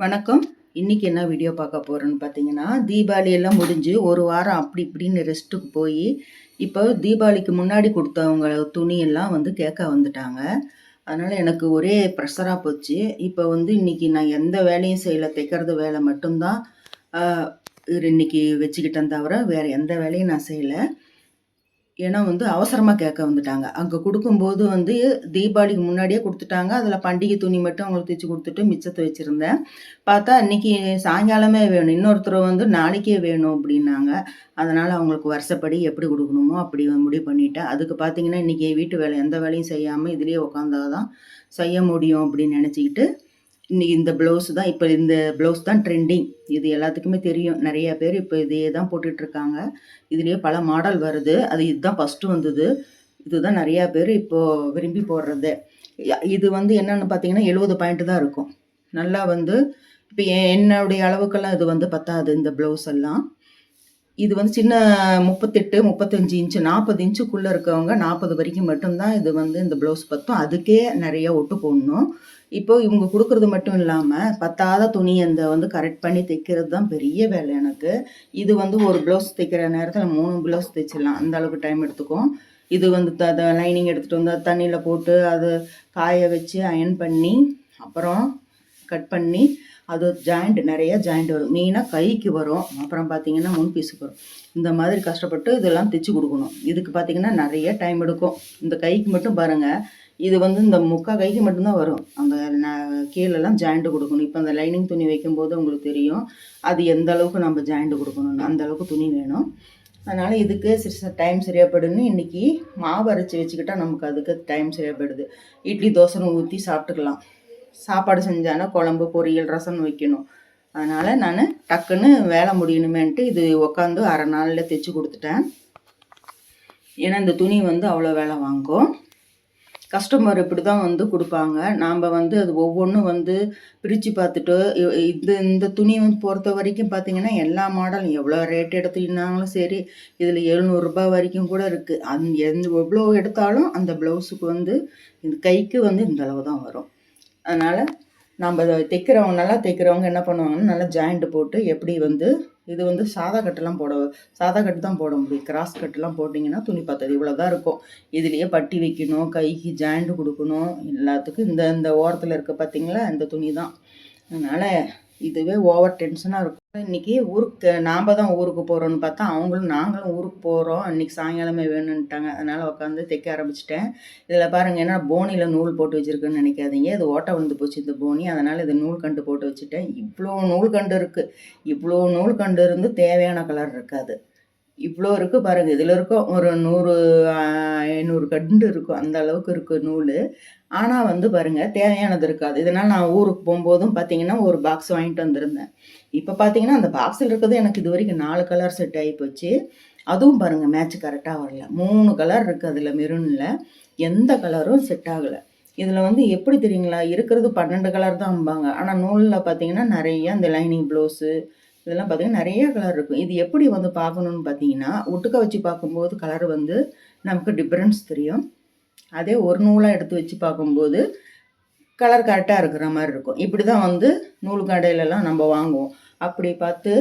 வணக்கம். இன்றைக்கி என்ன வீடியோ பார்க்க போகிறோன்னு பார்த்தீங்கன்னா தீபாவளி எல்லாம் முடிஞ்சு ஒரு வாரம் அப்படி இப்படின்னு ரெஸ்ட்டுக்கு போய் இப்போ தீபாவளிக்கு முன்னாடி கொடுத்தவங்க துணியெல்லாம் வந்து கேட்க வந்துட்டாங்க. அதனால் எனக்கு ஒரே ப்ரெஷராக போச்சு. இப்போ வந்து இன்னைக்கு நான் எந்த வேலையும் செய்யலை தைக்கிறது வேலை மட்டும்தான் ஆஹ், இன்னைக்கு வச்சுக்கிட்டேன் தவிர வேறு எந்த வேலையும் நான் செய்யலை. ஏன்னா வந்து அவசரமாக கேட்க வந்துட்டாங்க. அங்கே கொடுக்கும்போது வந்து தீபாவளிக்கு முன்னாடியே கொடுத்துட்டாங்க. அதில் பண்டிகை துணி மட்டும் அவங்களுக்கு தைச்சு கொடுத்துட்டு மிச்சத்தை வச்சுருந்தேன். பார்த்தா இன்னைக்கு சாயங்காலமே வேணும். இன்னொருத்தர் வந்து நாளைக்கே வேணும் அப்படின்னாங்க. அதனால் அவங்களுக்கு வருஷப்படி எப்படி கொடுக்கணுமோ அப்படி முடிவு பண்ணிட்டேன். அதுக்கு பார்த்தீங்கன்னா இன்றைக்கி வீட்டு வேலை எந்த வேலையும் செய்யாமல் இதுலேயே உட்காந்தா தான் செய்ய முடியும் அப்படின்னு நினச்சிக்கிட்டு இன்னைக்கு இந்த ப்ளவுஸ் தான் இப்போ இந்த ப்ளவுஸ் தான் ட்ரெண்டிங் இது எல்லாத்துக்குமே தெரியும். நிறைய பேர் இப்போ இதையே தான் போட்டுட்ருக்காங்க இதுலேயே பல மாடல் வருது. அது இதுதான் ஃபஸ்ட்டு வந்தது. இதுதான் நிறையா பேர் இப்போது விரும்பி போடுறது. இது வந்து என்னன்னு பார்த்தீங்கன்னா எழுபது பாயிண்ட் தான் இருக்கும். நல்லா வந்து இப்போ என்னுடைய அளவுக்கெல்லாம் இது வந்து பத்தாது இந்த ப்ளவுஸ் எல்லாம். இது வந்து சின்ன முப்பத்தெட்டு முப்பத்தஞ்சு இன்ச்சு நாற்பது இன்ச்சுக்குள்ளே இருக்கவங்க நாற்பது வரைக்கும் மட்டும்தான் இது வந்து இந்த ப்ளவுஸ் பத்தும். அதுக்கே நிறைய ஒட்டு போடணும். இப்போ இவங்க கொடுக்கறது மட்டும் இல்லாமல் பத்தாத துணி அந்த வந்து கரெக்ட் பண்ணி தைக்கிறது தான் பெரிய வேலை எனக்கு. இது வந்து ஒரு ப்ளவுஸ் தைக்கிற நேரத்தில் மூணு ப்ளவுஸ் தைச்சிடலாம். அந்த அளவுக்கு டைம் எடுத்துக்கும். இது வந்து த லைனிங் எடுத்துகிட்டு வந்து தண்ணியில் போட்டு அது காய வச்சு அயன் பண்ணி அப்புறம் கட் பண்ணி அது ஜாயிண்ட் நிறைய ஜாயிண்ட் வரும். மெயினாக கைக்கு வரும். அப்புறம் பார்த்தீங்கன்னா முன் பீஸுக்கு வரும். இந்த மாதிரி கஷ்டப்பட்டு இதெல்லாம் தைச்சி கொடுக்கணும். இதுக்கு பார்த்தீங்கன்னா நிறைய டைம் எடுக்கும். இந்த கைக்கு மட்டும் பாருங்கள் இது வந்து இந்த முக்கா கைக்கு மட்டும்தான் வரும். அந்த ந- கீழெல்லாம் ஜாயிண்ட்டு கொடுக்கணும். இப்போ அந்த லைனிங் துணி வைக்கும்போது உங்களுக்கு தெரியும். அது எந்த அளவுக்கு நம்ம ஜாயிண்ட்டு கொடுக்கணும் அந்த அளவுக்கு துணி வேணும். அதனால் இதுக்கு டைம் சரியாகப்படுன்னு இன்றைக்கி மாவு அரைச்சி வச்சுக்கிட்டால் நமக்கு அதுக்கு டைம் சரியாகப்படுது இட்லி தோசை ஊற்றி சாப்பிட்டுக்கலாம். சாப்பாடு செஞ்சானா குழம்பு பொரியல் ரசம் வைக்கணும். அதனால் நான் டக்குன்னு வேலை முடியணுமேன்ட்டு இது உக்காந்து அரை நாளில் தைச்சி கொடுத்துட்டேன். ஏன்னா இந்த துணி வந்து அவ்வளோ வேலை வாங்கும். கஸ்டமர் இப்படி தான் வந்து கொடுப்பாங்க. நாம் வந்து அது ஒவ்வொன்றும் வந்து பிரித்து பார்த்துட்டு இது இந்த இந்த துணி வந்து பொறுத்த வரைக்கும் பார்த்தீங்கன்னா எல்லா மாடலும் எவ்வளோ ரேட் எடுத்தீங்கன்னாலும் சரி இதில் எழுநூறுபா வரைக்கும் கூட இருக்குது அந் எந்த எவ்வளோ எடுத்தாலும் அந்த ப்ளவுஸுக்கு வந்து இந்த கைக்கு வந்து இந்தளவு தான் வரும். அதனால் நம்ம இதை தைக்கிறவங்க நல்லா தைக்கிறவங்க என்ன பண்ணுவாங்கன்னா நல்லா ஜாயிண்ட் போட்டு எப்படி வந்து இது வந்து சாதா கட்டெல்லாம் போட சாதா கட்டு தான் போட முடியும். கிராஸ் கட்டெல்லாம் போட்டிங்கன்னா துணி பார்த்தது இவ்வளோ தான் இருக்கும். இதுலேயே பட்டி வைக்கணும் கைக்கு ஜாயிண்ட் கொடுக்கணும் எல்லாத்துக்கும் இந்த இந்த ஓரத்தில் இருக்க பார்த்தீங்களா இந்த துணி தான். அதனால் இதுவே ஓவர் டென்ஷனாக இருக்கும். இன்றைக்கி ஊருக்கு நாம் தான் ஊருக்கு போகிறோன்னு பார்த்தா அவங்களும் நாங்களும் ஊருக்கு போகிறோம் அன்றைக்கி சாயங்காலமே வேணும்ன்ட்டாங்க. அதனால் உட்காந்து தைக்க ஆரம்பிச்சிட்டேன். இதில் பாருங்கள் என்ன போனியில் நூல் போட்டு வச்சுருக்குன்னு நினைக்காதீங்க. இது ஓட்டை விழுந்து போச்சு இந்த போனி. அதனால் இது நூல் கண்டு போட்டு வச்சுட்டேன். இவ்வளோ நூல் கண்டு இருக்குது இவ்வளோ நூல் கண்டு இருந்து தேவையான கலர் இருக்காது. இவ்வளோ இருக்குது பாருங்கள் இதில் இருக்கும் ஒரு நூறு ஐநூறு கண்டு இருக்கும். அந்த அளவுக்கு இருக்குது நூல். ஆனால் வந்து பாருங்கள் தேவையானது இருக்காது. இதனால் நான் ஊருக்கு போகும்போதும் பார்த்தீங்கன்னா ஒரு பாக்ஸ் வாங்கிட்டு வந்திருந்தேன். இப்போ பார்த்தீங்கன்னா அந்த பாக்ஸில் இருக்கிறது எனக்கு இது வரைக்கும் நாலு கலர் செட் ஆகி போச்சு. அதுவும் பாருங்கள் மேட்ச் கரெக்டாக வரல. மூணு கலர் இருக்குது அதில் மெரூனில் எந்த கலரும் செட் ஆகலை. இதில் வந்து எப்படி தெரியுங்களா? இருக்கிறது பன்னெண்டு கலர் தான் அம்பாங்க. ஆனால் நூலில் பார்த்தீங்கன்னா நிறைய இந்த லைனிங் ப்ளவுஸு இதெல்லாம் பார்த்தீங்கன்னா நிறைய கலர் இருக்கும். இது எப்படி வந்து பார்க்கணுன்னு பார்த்தீங்கன்னா ஒட்டுக்க வச்சு பார்க்கும்போது கலர் வந்து நமக்கு டிஃப்ரென்ஸ் தெரியும். அதே ஒரு நூலாக எடுத்து வச்சு பார்க்கும்போது கலர் கரெக்டாக இருக்கிற மாதிரி இருக்கும். இப்படி தான் வந்து நூல் கடையிலலாம் நம்ம வாங்குவோம். அப்படி பார்த்து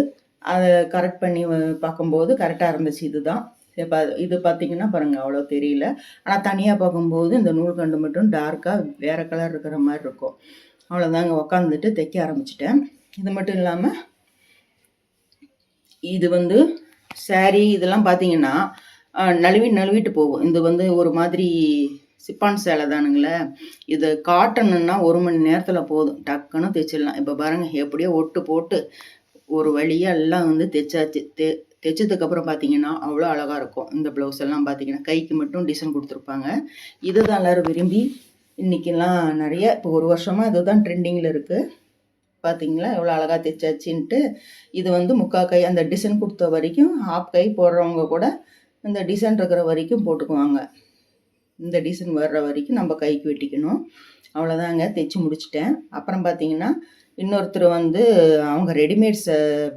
அதை கரெக்ட் பண்ணி பார்க்கும்போது கரெக்டாக இருந்துச்சு. இதுதான். தான் இது பார்த்தீங்கன்னா பாருங்கள் அவ்வளோ தெரியல. ஆனால் தனியாக பார்க்கும்போது இந்த நூல் கண்டு மட்டும் டார்க்காக வேறு கலர் இருக்கிற மாதிரி இருக்கும். அவ்வளோதாங்க உக்காந்துட்டு தைக்க ஆரம்பிச்சிட்டேன். இது மட்டும் இல்லாமல் இது வந்து saree இதெல்லாம் பார்த்தீங்கன்னா நழுவி நழுவிட்டு போகும். இது வந்து ஒரு மாதிரி சிப்பான் சேலை தானுங்களே. இது காட்டணுன்னா ஒரு மணி நேரத்தில் போதும். டக்குன்னு தைச்சிடலாம். இப்போ பாருங்கள் எப்படியோ ஒட்டு போட்டு ஒரு வழியாக எல்லாம் வந்து தைச்சாச்சு. தே தைச்சதுக்கப்புறம் பார்த்தீங்கன்னா அவ்வளோ அழகாக இருக்கும். இந்த ப்ளவுஸ் எல்லாம் பார்த்தீங்கன்னா கைக்கு மட்டும் டிசைன் கொடுத்துருப்பாங்க. இதுதான் எல்லோரும் விரும்பி. இன்றைக்கெல்லாம் நிறைய இப்போ ஒரு வருஷமாக இதுதான் ட்ரெண்டிங்கில் இருக்குது பார்த்தீங்களா எவ்வளோ அழகாக தைச்சாச்சின்ட்டு. இது வந்து முக்கா கை அந்த டிசைன் கொடுத்த வரைக்கும் ஹாஃப் கை போடுறவங்க கூட இந்த டிசைன் இருக்கிற வரைக்கும் போட்டுக்குவாங்க. இந்த டிசைன் வர்ற வரைக்கும் நம்ம கைக்கு வெட்டிக்கணும். அவ்வளோதாங்க தைச்சி முடிச்சிட்டேன். அப்புறம் பார்த்தீங்கன்னா இன்னொருத்தர் வந்து அவங்க ரெடிமேட்ஸ்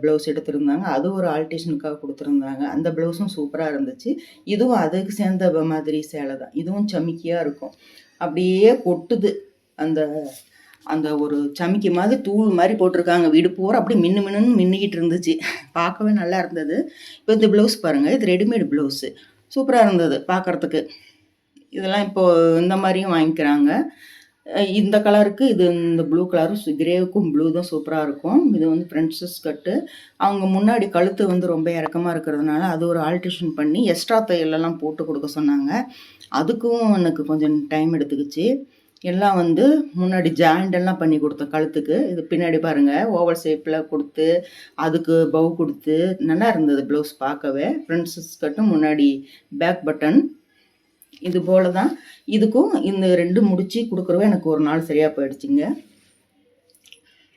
ப்ளவுஸ் எடுத்திருந்தாங்க. அது ஒரு ஆல்டேஷனுக்காக கொடுத்துருந்தாங்க. அந்த ப்ளவுஸும் சூப்பராக இருந்துச்சு. இதுவும் அதுக்கு சேர்ந்த மாதிரி சேலை தான் இதுவும் சமிக்கியாக இருக்கும். அப்படியே கொட்டுது அந்த அந்த ஒரு சமிக்கி மாதிரி தூள் மாதிரி போட்டிருக்காங்க. வீடு பூரா அப்படி மின்னு மின்னுன்னு மின்னிக்கிட்டு இருந்துச்சு. பார்க்கவே நல்லா இருந்தது. இப்போ இந்த ப்ளவுஸ் பாருங்கள் இது ரெடிமேட் ப்ளவுஸு சூப்பராக இருந்தது பார்க்குறதுக்கு. இதெல்லாம் இப்போது இந்த மாதிரியும் வாங்கிக்கிறாங்க. இந்த கலருக்கு இது இந்த ப்ளூ கலரும் கிரேவுக்கும் ப்ளூ தான் சூப்பராக இருக்கும். இது வந்து ஃப்ரெண்ட்ஸஸ் கட்டு அவங்க முன்னாடி கழுத்து வந்து ரொம்ப இறக்கமாக இருக்கிறதுனால அது ஒரு ஆல்ட்ரேஷன் பண்ணி எக்ஸ்ட்ரா தையலெல்லாம் போட்டு கொடுக்க சொன்னாங்க. அதுக்கும் எனக்கு கொஞ்சம் டைம் எடுத்துக்கிச்சு. எல்லாம் வந்து முன்னாடி ஜாயிண்ட் எல்லாம் பண்ணி கொடுத்தேன் கழுத்துக்கு. இது பின்னாடி பாருங்கள் ஓவல் ஷேப்பில் கொடுத்து அதுக்கு பவு கொடுத்து நல்லா இருந்தது ப்ளவுஸ் பார்க்கவே. ஃப்ரெண்ட்ஸஸ் ஸ்கர்ட்டும் முன்னாடி பேக் பட்டன் இது போல தான் இதுக்கும் இந்த ரெண்டு முடித்து கொடுக்குறவே எனக்கு ஒரு நாள் சரியாக போயிடுச்சுங்க.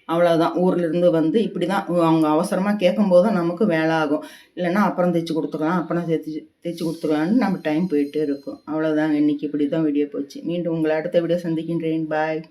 அவ்வளோதான் ஊர்லேருந்து வந்து இப்படி தான் அவங்க அவசரமாக கேட்கும்போது நமக்கு வேலை ஆகும். இல்லைன்னா அப்புறம் தைச்சி கொடுத்துக்கலாம் அப்புறம் தைச்சி தைச்சி கொடுத்துக்கலான்னு நம்ம டைம் போயிட்டே இருக்கும். அவ்வளோதாங்க இன்றைக்கி இப்படி தான் வீடியோ போச்சு. மீண்டும் உங்களை அடுத்த வீடியோ சந்திக்கின்றேன். பாய்